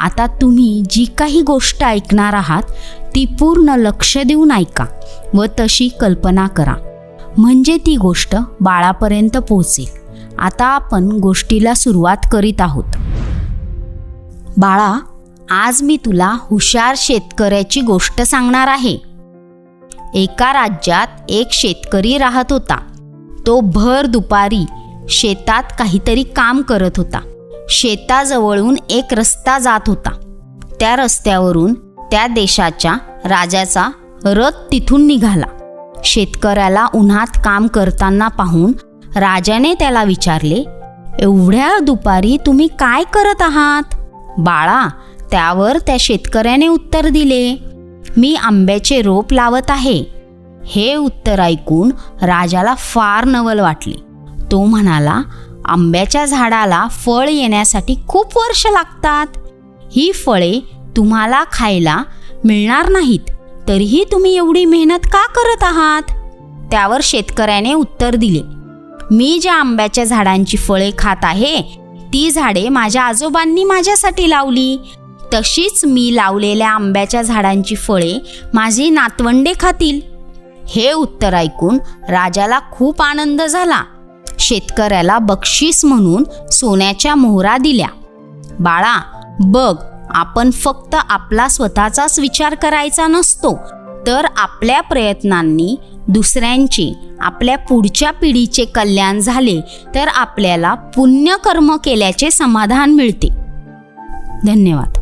आता तुम्ही जी काही गोष्ट ऐकणार आहात ती पूर्ण लक्ष देऊन ऐका व तशी कल्पना करा. म्हणजे ती गोष्ट बाळापर्यंत पोहोचेल. आता आपण गोष्टीला सुरुवात करीत आहोत. बाळा आज मी तुला हुशार शेतकऱ्याची गोष्ट सांगणार आहे. एका राज्यात एक शेतकरी राहत होता. तो भर दुपारी शेतात काहीतरी काम करत होता. शेताजवळून एक रस्ता जात होता. त्या रस्त्यावरून त्या देशाच्या राजाचा रथ तिथून निघाला. शेतकऱ्याला उन्हात काम करताना पाहून राजाने त्याला विचारले एवढ्या दुपारी तुम्ही काय करत आहात? बाळा त्यावर त्या शेतकऱ्याने उत्तर दिले मी आंब्याचे रोप लावत आहे. हे उत्तर ऐकून राजाला फार नवल वाटले. तो म्हणाला आंब्याच्या झाडाला फळ येण्यासाठी खूप वर्ष लागतात. ही फळे तुम्हाला खायला मिळणार नाहीत. तरीही तुम्ही एवढी मेहनत का करत आहात? त्यावर शेतकऱ्याने उत्तर दिले. मी ज्या आंब्याच्या झाडांची फळे खात आहे ती झाडे माझ्या आजोबांनी माझ्यासाठी लावली. तशीच मी लावलेल्या आंब्याच्या झाडांची फळे माझी नातवंडे खातील. हे उत्तर ऐकून राजाला खूप आनंद झाला. शेतकऱ्याला बक्षीस म्हणून सोन्याच्या मोहरा दिल्या. बाळा बघ आपण फक्त आपला स्वतःचाच विचार करायचा नसतो तर आपल्या प्रयत्नांनी दुसऱ्यांचे आपल्या पुढच्या पिढीचे कल्याण झाले तर आपल्याला पुण्यकर्म केल्याचे समाधान मिळते. धन्यवाद.